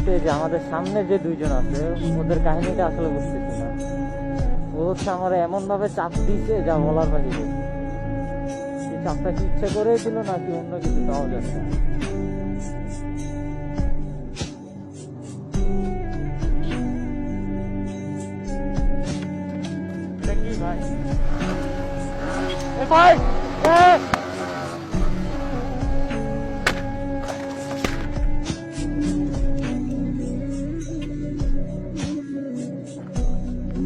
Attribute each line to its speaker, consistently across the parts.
Speaker 1: হচ্ছে যে আমাদের সামনে যে দুইজন আছে, ওদের কাহিনীটা আসলে বুঝতেছি না। ও হচ্ছে আমার এমন ভাবে চাপ দিছে যা বলার বাহিরে এই চাপটা কি ইচ্ছে করে ছিল নাকি অন্য কিছু তাও যাচ্ছে ভাই ভাই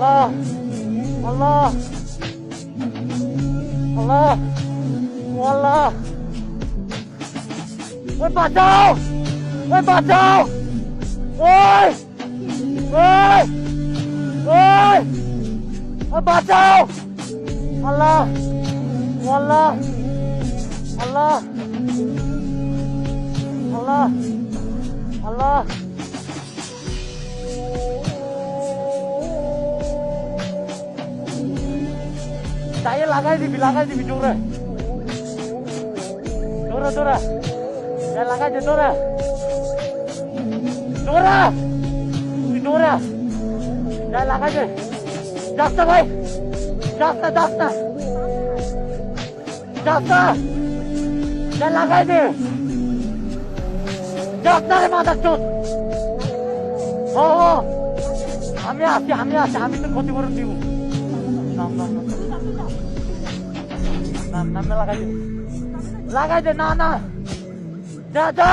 Speaker 1: Allah. Allah. Allah. Allah. Ôi, bà cháu! Ôi, bà cháu! Ôi! Ôi! Ôi! Ôi, bà cháu! Allah. Allah. Allah. Allah. Allah. চাইয়ে লাগাই দিবি লাগাই দিবি জোরে। জোরে জোরে। লাগাই দে জোরে। জোরে। তুই জোরে। যা লাগাই দে। যাস ভাই। যাস না যাস না। যা লাগাই দে। যাস রে মাদার চোদ। ও, আমি আছি আমি আছি আমি তো ক্ষতিপূরণ দিব। নাম নাম নাম নাম লাগাই দে লাগাই দে না না যা যা